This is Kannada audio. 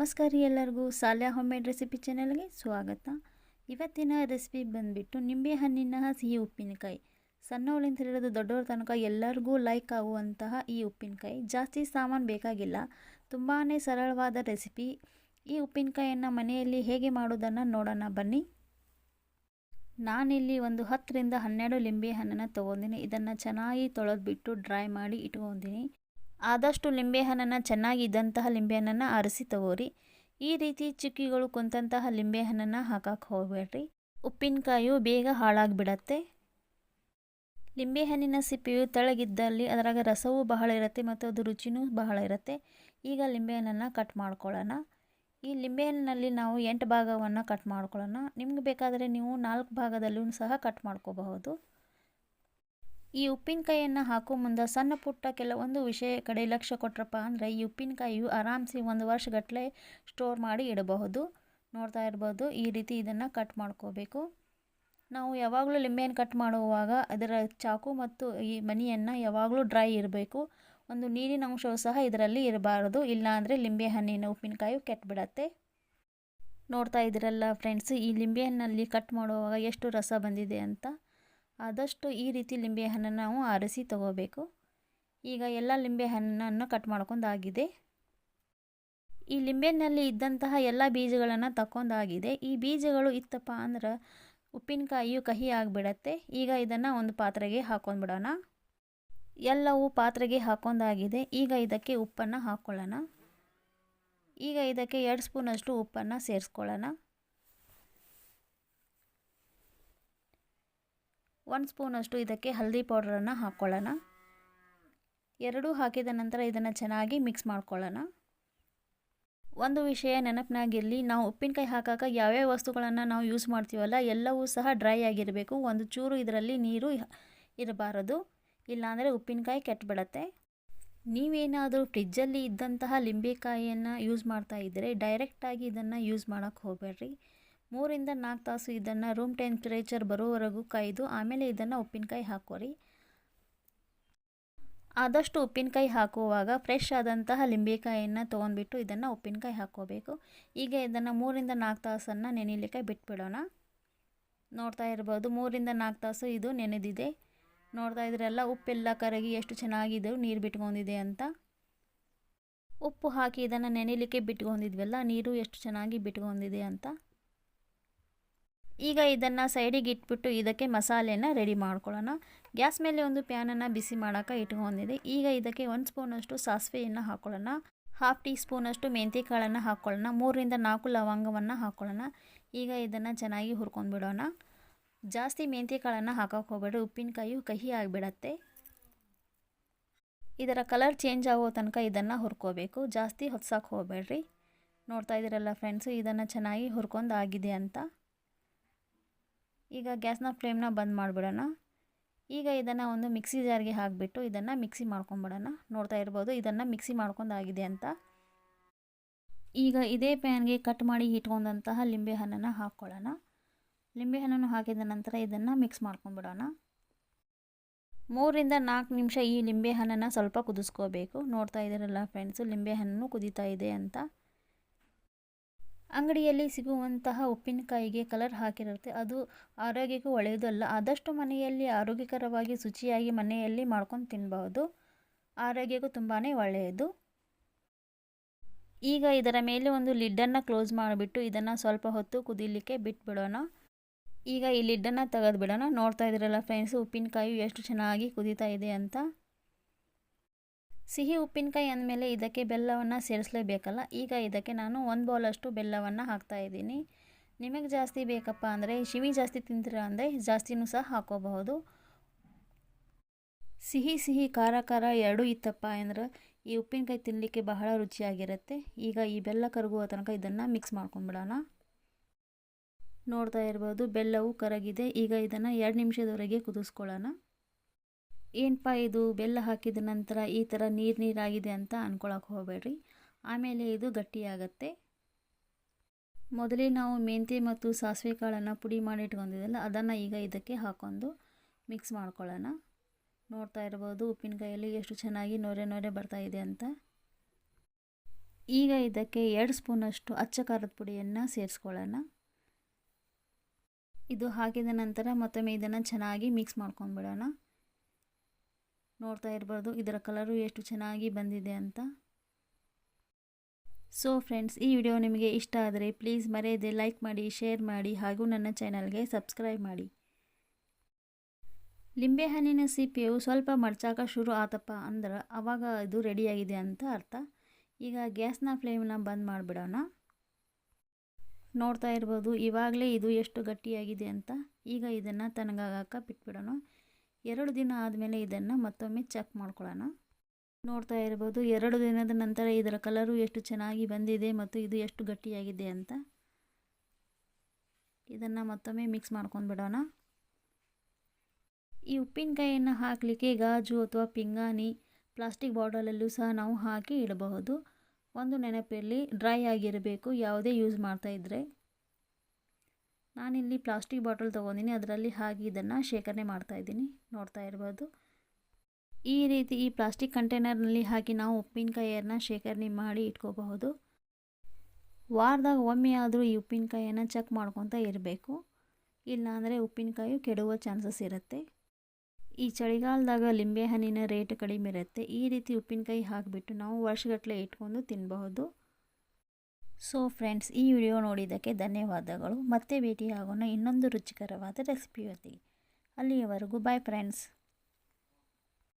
ನಮಸ್ಕಾರ ರೀ ಎಲ್ಲರಿಗೂ ಸಾಲ್ಯ ಹೋಮ್ಮೇಡ್ ರೆಸಿಪಿ ಚಾನಲ್ಗೆ ಸ್ವಾಗತ. ಇವತ್ತಿನ ರೆಸಿಪಿ ಬಂದುಬಿಟ್ಟು ನಿಂಬೆಹಣ್ಣಿನ ಸಿಹಿ ಉಪ್ಪಿನಕಾಯಿ. ಸಣ್ಣವಳಿಂದ ಹಿಡಿದು ದೊಡ್ಡವ್ರ ತನಕ ಎಲ್ಲರಿಗೂ ಲೈಕ್ ಆಗುವಂತಹ ಈ ಉಪ್ಪಿನಕಾಯಿ. ಜಾಸ್ತಿ ಸಾಮಾನು ಬೇಕಾಗಿಲ್ಲ. ತುಂಬಾ ಸರಳವಾದ ರೆಸಿಪಿ ಈ ಉಪ್ಪಿನಕಾಯಿಯನ್ನು ಮನೆಯಲ್ಲಿ ಹೇಗೆ ಮಾಡೋದನ್ನು ನೋಡೋಣ ಬನ್ನಿ. ನಾನಿಲ್ಲಿ ಒಂದು ಹತ್ತರಿಂದ ಹನ್ನೆರಡು ಲಿಂಬೆ ಹಣ್ಣನ್ನು ತೊಗೊಂಡಿನಿ. ಇದನ್ನು ಚೆನ್ನಾಗಿ ತೊಳೆದ್ಬಿಟ್ಟು ಡ್ರೈ ಮಾಡಿ ಇಟ್ಕೊಂಡಿನಿ. ಆದಷ್ಟು ಲಿಂಬೆಹಣ್ಣನ್ನು ಚೆನ್ನಾಗಿ ಇದ್ದಂತಹ ಲಿಂಬೆಹಣ್ಣನ್ನು ಆರಿಸಿ ತಗೋರಿ. ಈ ರೀತಿ ಚಿಕ್ಕಿಗಳು ಕುಂತಹ ಲಿಂಬೆಹಣ್ಣನ್ನು ಹಾಕಕ್ಕೆ ಹೋಗಬೇಡ್ರಿ. ಉಪ್ಪಿನಕಾಯಿಯು ಬೇಗ ಹಾಳಾಗಿಬಿಡತ್ತೆ. ಲಿಂಬೆಹಣ್ಣಿನ ಸಿಪ್ಪೆಯು ತಳಗಿದ್ದಲ್ಲಿ ಅದರಾಗ ರಸವೂ ಬಹಳ ಇರುತ್ತೆ ಮತ್ತು ಅದು ರುಚಿನೂ ಬಹಳ ಇರುತ್ತೆ. ಈಗ ಲಿಂಬೆಹಣ್ಣನ್ನು ಕಟ್ ಮಾಡ್ಕೊಳ್ಳೋಣ. ಈ ಲಿಂಬೆಹಣ್ಣಿನಲ್ಲಿ ನಾವು ಎಂಟು ಭಾಗವನ್ನು ಕಟ್ ಮಾಡ್ಕೊಳ್ಳೋಣ. ನಿಮ್ಗೆ ಬೇಕಾದರೆ ನೀವು ನಾಲ್ಕು ಭಾಗದಲ್ಲೂ ಸಹ ಕಟ್ ಮಾಡ್ಕೋಬಹುದು. ಈ ಉಪ್ಪಿನಕಾಯಿಯನ್ನು ಹಾಕೋ ಮುಂದೆ ಸಣ್ಣ ಪುಟ್ಟ ಕೆಲವೊಂದು ವಿಷಯ ಕಡೆ ಲಕ್ಷ್ಯ ಕೊಟ್ರಪ್ಪ ಅಂದರೆ ಈ ಉಪ್ಪಿನಕಾಯಿಯು ಆರಾಮ್ಸಿ ಒಂದು ವರ್ಷಗಟ್ಟಲೆ ಸ್ಟೋರ್ ಮಾಡಿ ಇಡಬಹುದು, ನೋಡ್ತಾ ಇರ್ಬೋದು. ಈ ರೀತಿ ಇದನ್ನು ಕಟ್ ಮಾಡ್ಕೋಬೇಕು. ನಾವು ಯಾವಾಗಲೂ ಲಿಂಬೆಯನ್ನು ಕಟ್ ಮಾಡುವಾಗ ಅದರ ಚಾಕು ಮತ್ತು ಈ ಮನಿಯನ್ನು ಯಾವಾಗಲೂ ಡ್ರೈ ಇರಬೇಕು. ಒಂದು ನೀರಿನ ಅಂಶವು ಸಹ ಇದರಲ್ಲಿ ಇರಬಾರದು. ಇಲ್ಲಾಂದರೆ ಲಿಂಬೆ ಹಣ್ಣಿನ ಉಪ್ಪಿನಕಾಯಿ ಕೆಟ್ಟಬಿಡತ್ತೆ ನೋಡ್ತಾ ಇದ್ದೀರಲ್ಲ ಫ್ರೆಂಡ್ಸ್ ಈ ಲಿಂಬೆಹಣ್ಣಲ್ಲಿ ಕಟ್ ಮಾಡುವಾಗ ಎಷ್ಟು ರಸ ಬಂದಿದೆ ಅಂತ? ಆದಷ್ಟು ಈ ರೀತಿ ಲಿಂಬೆಹಣ್ಣನ್ನು ನಾವು ಆರಿಸಿ ತಗೋಬೇಕು. ಈಗ ಎಲ್ಲ ಲಿಂಬೆಹಣ್ಣನ್ನು ಕಟ್ ಮಾಡ್ಕೊಂಡಾಗಿದೆ ಈ ಲಿಂಬೆನಲ್ಲಿ ಇದ್ದಂತಹ ಎಲ್ಲ ಬೀಜಗಳನ್ನು ತಕ್ಕೊಂಡಾಗಿದೆ ಈ ಬೀಜಗಳು ಇತ್ತಪ್ಪ ಅಂದ್ರೆ ಉಪ್ಪಿನಕಾಯಿಯು ಕಹಿ ಆಗಿಬಿಡತ್ತೆ. ಈಗ ಇದನ್ನು ಒಂದು ಪಾತ್ರೆಗೆ ಹಾಕೊಂಡ್ಬಿಡೋಣ ಎಲ್ಲವೂ ಪಾತ್ರೆಗೆ ಹಾಕೊಂಡಾಗಿದೆ ಈಗ ಇದಕ್ಕೆ ಉಪ್ಪನ್ನು ಹಾಕ್ಕೊಳ್ಳೋಣ ಈಗ ಇದಕ್ಕೆ ಎರಡು ಸ್ಪೂನಷ್ಟು ಉಪ್ಪನ್ನು ಸೇರಿಸ್ಕೊಳ್ಳೋಣ. ಒಂದು ಸ್ಪೂನಷ್ಟು ಇದಕ್ಕೆ ಹಲ್ದಿ ಪೌಡ್ರನ್ನು ಹಾಕ್ಕೊಳ್ಳೋಣ. ಎರಡೂ ಹಾಕಿದ ನಂತರ ಇದನ್ನು ಚೆನ್ನಾಗಿ ಮಿಕ್ಸ್ ಮಾಡ್ಕೊಳ್ಳೋಣ. ಒಂದು ವಿಷಯ ನೆನಪಿನಾಗಿರಲಿ, ನಾವು ಉಪ್ಪಿನಕಾಯಿ ಹಾಕಾಕ ಯಾವ್ಯಾವ ವಸ್ತುಗಳನ್ನು ನಾವು ಯೂಸ್ ಮಾಡ್ತೀವಲ್ಲ, ಎಲ್ಲವೂ ಸಹ ಡ್ರೈ ಆಗಿರಬೇಕು. ಒಂದು ಚೂರು ಇದರಲ್ಲಿ ನೀರು ಇರಬಾರದು. ಇಲ್ಲಾಂದರೆ ಉಪ್ಪಿನಕಾಯಿ ಕೆಟ್ಟಬಿಡತ್ತೆ ನೀವೇನಾದರೂ ಫ್ರಿಜ್ಜಲ್ಲಿ ಇದ್ದಂತಹ ಲಿಂಬೆಕಾಯಿಯನ್ನು ಯೂಸ್ ಮಾಡ್ತಾ ಇದ್ದರೆ ಡೈರೆಕ್ಟಾಗಿ ಇದನ್ನು ಯೂಸ್ ಮಾಡೋಕ್ಕೆ ಹೋಗಬೇಡ್ರಿ. ಮೂರಿಂದ ನಾಲ್ಕು ತಾಸು ಇದನ್ನು ರೂಮ್ ಟೆಂಪ್ರೇಚರ್ ಬರೋವರೆಗೂ ಕಾಯ್ದು ಆಮೇಲೆ ಇದನ್ನು ಉಪ್ಪಿನಕಾಯಿ ಹಾಕೋರಿ. ಆದಷ್ಟು ಉಪ್ಪಿನಕಾಯಿ ಹಾಕುವಾಗ ಫ್ರೆಶ್ ಆದಂತಹ ಲಿಂಬೆಕಾಯಿಯನ್ನು ತೊಗೊಂಡ್ಬಿಟ್ಟು ಇದನ್ನು ಉಪ್ಪಿನಕಾಯಿ ಹಾಕೋಬೇಕು ಈಗ ಇದನ್ನು ಮೂರಿಂದ ನಾಲ್ಕು ತಾಸನ್ನು ನೆನೆಯಲಿಕ್ಕೆ ಬಿಟ್ಬಿಡೋಣ. ನೋಡ್ತಾ ಇರ್ಬೋದು ಮೂರಿಂದ ನಾಲ್ಕು ತಾಸು ಇದು ನೆನೆದಿದೆ. ನೋಡ್ತಾ ಇದ್ರೆಲ್ಲ ಉಪ್ಪೆಲ್ಲ ಕರಗಿ ಎಷ್ಟು ಚೆನ್ನಾಗಿದೆ ನೀರು ಬಿಟ್ಕೊಂಡಿದೆ ಅಂತ. ಉಪ್ಪು ಹಾಕಿ ಇದನ್ನು ನೆನೆಯಲಿಕ್ಕೆ ಬಿಟ್ಕೊಂಡಿದ್ವಲ್ಲ ನೀರು ಎಷ್ಟು ಚೆನ್ನಾಗಿ ಬಿಟ್ಕೊಂಡಿದೆ ಅಂತ. ಈಗ ಇದನ್ನು ಸೈಡಿಗೆ ಇಟ್ಬಿಟ್ಟು ಇದಕ್ಕೆ ಮಸಾಲೆನ ರೆಡಿ ಮಾಡ್ಕೊಳ್ಳೋಣ. ಗ್ಯಾಸ್ ಮೇಲೆ ಒಂದು ಪ್ಯಾನನ್ನು ಬಿಸಿ ಮಾಡೋಕೆ ಇಟ್ಕೊಂಡಿದೆ. ಈಗ ಇದಕ್ಕೆ ಒಂದು ಸ್ಪೂನಷ್ಟು ಸಾಸಿವೆಯನ್ನು ಹಾಕ್ಕೊಳ್ಳೋಣ ಹಾಫ್ ಟೀ ಸ್ಪೂನಷ್ಟು ಮೆಂತ್ಯ ಕಾಳನ್ನು ಹಾಕ್ಕೊಳ್ಳೋಣ ಮೂರರಿಂದ ನಾಲ್ಕು ಲವಂಗವನ್ನು ಹಾಕ್ಕೊಳ್ಳೋಣ ಈಗ ಇದನ್ನು ಚೆನ್ನಾಗಿ ಹುರ್ಕೊಂಡ್ಬಿಡೋಣ ಜಾಸ್ತಿ ಮೆಂತ್ಯ ಕಾಳನ್ನು ಹಾಕೋಕೆ ಹೋಗ್ಬೇಡ್ರಿ ಉಪ್ಪಿನಕಾಯಿಯು ಕಹಿ ಆಗಿಬಿಡತ್ತೆ. ಇದರ ಕಲರ್ ಚೇಂಜ್ ಆಗೋ ತನಕ ಇದನ್ನು ಹುರ್ಕೋಬೇಕು. ಜಾಸ್ತಿ ಹೊತ್ಸಕ್ಕೆ ಹೋಗಬೇಡ್ರಿ. ನೋಡ್ತಾ ಇದ್ದೀರಲ್ಲ ಫ್ರೆಂಡ್ಸು ಇದನ್ನು ಚೆನ್ನಾಗಿ ಹುರ್ಕೊಂಡು ಆಗಿದೆ ಅಂತ. ಈಗ ಗ್ಯಾಸ್ನ ಫ್ಲೇಮ್ನ ಬಂದ್ ಮಾಡಿಬಿಡೋಣ. ಈಗ ಇದನ್ನು ಒಂದು ಮಿಕ್ಸಿ ಜಾರ್ಗೆ ಹಾಕಿಬಿಟ್ಟು ಇದನ್ನು ಮಿಕ್ಸಿ ಮಾಡ್ಕೊಂಬಿಡೋಣ. ನೋಡ್ತಾ ಇರ್ಬೋದು ಇದನ್ನು ಮಿಕ್ಸಿ ಮಾಡ್ಕೊಂಡಾಗಿದೆ ಅಂತ. ಈಗ ಇದೇ ಪ್ಯಾನ್ಗೆ ಕಟ್ ಮಾಡಿ ಇಟ್ಕೊಂಡಂತಹ ಲಿಂಬೆ ಹಣ್ಣನ್ನು ಹಾಕ್ಕೊಳ್ಳೋಣ. ಲಿಂಬೆ ಹಣ್ಣನ್ನು ಹಾಕಿದ ನಂತರ ಇದನ್ನು ಮಿಕ್ಸ್ ಮಾಡ್ಕೊಂಬಿಡೋಣ. ಮೂರಿಂದ ನಾಲ್ಕು ನಿಮಿಷ ಈ ಲಿಂಬೆ ಹಣ್ಣನ್ನು ಸ್ವಲ್ಪ ಕುದಿಸ್ಕೋಬೇಕು. ನೋಡ್ತಾ ಇದ್ದೀರಲ್ಲ ಫ್ರೆಂಡ್ಸು, ಲಿಂಬೆ ಹಣ್ಣು ಕುದೀತಾ ಇದೆ ಅಂತ. ಅಂಗಡಿಯಲ್ಲಿ ಸಿಗುವಂತಹ ಉಪ್ಪಿನಕಾಯಿಗೆ ಕಲರ್ ಹಾಕಿರುತ್ತೆ. ಅದು ಆರೋಗ್ಯಕ್ಕೂ ಒಳ್ಳೆಯದಲ್ಲ ಆದಷ್ಟು ಮನೆಯಲ್ಲಿ ಆರೋಗ್ಯಕರವಾಗಿ ಶುಚಿಯಾಗಿ ಮನೆಯಲ್ಲಿ ಮಾಡ್ಕೊಂಡು ತಿನ್ಬಹುದು ಆರೋಗ್ಯಕ್ಕೂ ತುಂಬಾ ಒಳ್ಳೆಯದು. ಈಗ ಇದರ ಮೇಲೆ ಒಂದು ಲಿಡ್ಡನ್ನು ಕ್ಲೋಸ್ ಮಾಡಿಬಿಟ್ಟು ಇದನ್ನು ಸ್ವಲ್ಪ ಹೊತ್ತು ಕುದಿಲಿಕ್ಕೆ ಬಿಟ್ಬಿಡೋಣ. ಈಗ ಈ ಲಿಡ್ಡನ್ನು ತೆಗೆದುಬಿಡೋಣ. ನೋಡ್ತಾ ಇದ್ದೀರಲ್ಲ ಫ್ರೆಂಡ್ಸು ಉಪ್ಪಿನಕಾಯಿ ಎಷ್ಟು ಚೆನ್ನಾಗಿ ಕುದೀತಾ ಇದೆ ಅಂತ. ಸಿಹಿ ಉಪ್ಪಿನಕಾಯಿ ಅಂದಮೇಲೆ ಇದಕ್ಕೆ ಬೆಲ್ಲವನ್ನು ಸೇರಿಸಲೇಬೇಕಲ್ಲ, ಈಗ ಇದಕ್ಕೆ ನಾನು ಒಂದು ಬೌಲಷ್ಟು ಬೆಲ್ಲವನ್ನು ಹಾಕ್ತಾಯಿದ್ದೀನಿ ನಿಮಗೆ ಜಾಸ್ತಿ ಬೇಕಪ್ಪ ಅಂದರೆ ಶಿವಿ ಜಾಸ್ತಿ ತಿಂತೀರ ಅಂದರೆ ಜಾಸ್ತಿನೂ ಸಹ ಹಾಕೋಬಹುದು. ಸಿಹಿ ಸಿಹಿ ಖಾರ ಖಾರ ಎರಡೂ ಇತ್ತಪ್ಪ ಅಂದ್ರೆ ಈ ಉಪ್ಪಿನಕಾಯಿ ತಿನ್ನಲಿಕ್ಕೆ ಬಹಳ ರುಚಿಯಾಗಿರುತ್ತೆ. ಈಗ ಈ ಬೆಲ್ಲ ಕರಗುವ ತನಕ ಇದನ್ನು ಮಿಕ್ಸ್ ಮಾಡ್ಕೊಂಬಿಡೋಣ ನೋಡ್ತಾ ಇರ್ಬೋದು ಬೆಲ್ಲವು ಕರಗಿದೆ, ಈಗ ಇದನ್ನು ಎರಡು ನಿಮಿಷದವರೆಗೆ ಕುದಿಸ್ಕೊಳ್ಳೋಣ. ಏನಪ್ಪ ಇದು? ಬೆಲ್ಲ ಹಾಕಿದ ನಂತರ ಈ ಥರ ನೀರು ನೀರಾಗಿದೆ ಅಂತ ಅಂದ್ಕೊಳಕ್ಕೆ ಹೋಗಬೇಡ್ರಿ. ಆಮೇಲೆ ಇದು ಗಟ್ಟಿಯಾಗತ್ತೆ. ಮೊದಲೇ ನಾವು ಮೆಂತ್ಯ ಮತ್ತು ಸಾಸಿವೆ ಕಾಳನ್ನು ಪುಡಿ ಮಾಡಿ ಇಟ್ಕೊಂಡಿದ್ದಲ್ಲ ಅದನ್ನು ಈಗ ಇದಕ್ಕೆ ಹಾಕೊಂಡು ಮಿಕ್ಸ್ ಮಾಡ್ಕೊಳ್ಳೋಣ. ನೋಡ್ತಾ ಇರ್ಬೋದು ಉಪ್ಪಿನಕಾಯಲ್ಲಿ ಎಷ್ಟು ಚೆನ್ನಾಗಿ ನೊರೆ ನೊರೆ ಬರ್ತಾ ಇದೆ ಅಂತ. ಈಗ ಇದಕ್ಕೆ ಎರಡು ಸ್ಪೂನಷ್ಟು ಅಚ್ಚ ಖಾರದ ಪುಡಿಯನ್ನು ಸೇರಿಸ್ಕೊಳ್ಳೋಣ. ಇದು ಹಾಕಿದ ನಂತರ ಮತ್ತೊಮ್ಮೆ ಇದನ್ನು ಚೆನ್ನಾಗಿ ಮಿಕ್ಸ್ ಮಾಡ್ಕೊಂಡ್ಬಿಡೋಣ. ನೋಡ್ತಾ ಇರ್ಬೋದು ಇದರ ಕಲರು ಎಷ್ಟು ಚೆನ್ನಾಗಿ ಬಂದಿದೆ ಅಂತ. ಸೊ ಫ್ರೆಂಡ್ಸ್ ಈ ವಿಡಿಯೋ ನಿಮಗೆ ಇಷ್ಟ ಆದರೆ ಪ್ಲೀಸ್ ಮರೆಯದೆ ಲೈಕ್ ಮಾಡಿ ಶೇರ್ ಮಾಡಿ ಹಾಗೂ ನನ್ನ ಚಾನಲ್ಗೆ ಸಬ್ಸ್ಕ್ರೈಬ್ ಮಾಡಿ. ಲಿಂಬೆಹಣ್ಣಿನ ಸಿಪ್ಪೆಯು ಸ್ವಲ್ಪ ಮಡ್ಚಾಕ ಶುರು ಆತಪ್ಪ ಅಂದ್ರೆ ಅವಾಗ ಇದು ರೆಡಿಯಾಗಿದೆ ಅಂತ ಅರ್ಥ. ಈಗ ಗ್ಯಾಸ್ನ ಫ್ಲೇಮ್ನ ಬಂದ್ ಮಾಡಿಬಿಡೋಣ. ನೋಡ್ತಾ ಇರ್ಬೋದು, ಇವಾಗಲೇ ಇದು ಎಷ್ಟು ಗಟ್ಟಿಯಾಗಿದೆ ಅಂತ. ಈಗ ಇದನ್ನು ತಣ್ಣಗಾಗಕ್ಕೆ ಬಿಟ್ಬಿಡೋಣ. ಎರಡು ದಿನ ಆದಮೇಲೆ ಇದನ್ನು ಮತ್ತೊಮ್ಮೆ ಚೆಕ್ ಮಾಡ್ಕೊಳ್ಳೋಣ. ನೋಡ್ತಾ ಇರ್ಬೋದು, ಎರಡು ದಿನದ ನಂತರ ಇದರ ಕಲರು ಎಷ್ಟು ಚೆನ್ನಾಗಿ ಬಂದಿದೆ ಮತ್ತು ಇದು ಎಷ್ಟು ಗಟ್ಟಿಯಾಗಿದೆ ಅಂತ. ಇದನ್ನು ಮತ್ತೊಮ್ಮೆ ಮಿಕ್ಸ್ ಮಾಡ್ಕೊಂಡು ಬಿಡೋಣ. ಈ ಉಪ್ಪಿನಕಾಯಿಯನ್ನು ಹಾಕಲಿಕ್ಕೆ ಗಾಜು ಅಥವಾ ಪಿಂಗಾಣಿ ಪ್ಲಾಸ್ಟಿಕ್ ಬಾಟಲಲ್ಲೂ ಸಹ ನಾವು ಹಾಕಿ ಇಡಬಹುದು. ಒಂದು ನೆನಪಲ್ಲಿ ಡ್ರೈ ಆಗಿರಬೇಕು, ಯಾವುದೇ ಯೂಸ್ ಮಾಡ್ತಾ ಇದ್ದರೆ ನಾನಿಲ್ಲಿ ಪ್ಲಾಸ್ಟಿಕ್ ಬಾಟಲ್ ತೊಗೊಂಡಿನಿ, ಅದರಲ್ಲಿ ಹಾಗೆ ಇದನ್ನು ಶೇಖರಣೆ ಮಾಡ್ತಾಯಿದ್ದೀನಿ ನೋಡ್ತಾ ಇರ್ಬೋದು. ಈ ರೀತಿ ಈ ಪ್ಲಾಸ್ಟಿಕ್ ಕಂಟೈನರ್ನಲ್ಲಿ ಹಾಕಿ ನಾವು ಉಪ್ಪಿನಕಾಯಿಯನ್ನು ಶೇಖರಣೆ ಮಾಡಿ ಇಟ್ಕೋಬಹುದು. ವಾರದಾಗ ಒಮ್ಮೆ ಆದರೂ ಈ ಉಪ್ಪಿನಕಾಯಿಯನ್ನು ಚೆಕ್ ಮಾಡ್ಕೊತ ಇರಬೇಕು. ಇಲ್ಲಾಂದರೆ ಉಪ್ಪಿನಕಾಯಿ ಕೆಡುವ ಚಾನ್ಸಸ್ ಇರುತ್ತೆ. ಈ ಚಳಿಗಾಲದಾಗ ಲಿಂಬೆಹಣ್ಣಿನ ರೇಟ್ ಕಡಿಮೆ ಇರುತ್ತೆ. ಈ ರೀತಿ ಉಪ್ಪಿನಕಾಯಿ ಹಾಕಿಬಿಟ್ಟು ನಾವು ವರ್ಷಗಟ್ಟಲೆ ಇಟ್ಕೊಂಡು ತಿನ್ನಬಹುದು ಸೊ ಫ್ರೆಂಡ್ಸ್ ಈ ವಿಡಿಯೋ ನೋಡಿದ್ದಕ್ಕೆ ಧನ್ಯವಾದಗಳು. ಮತ್ತೆ ಭೇಟಿಯಾಗೋಣ ಇನ್ನೊಂದು ರುಚಿಕರವಾದ ರೆಸಿಪಿಯೊಂದಿಗೆ ಅಲ್ಲಿಯವರೆಗೂ ಬಾಯ್ ಫ್ರೆಂಡ್ಸ್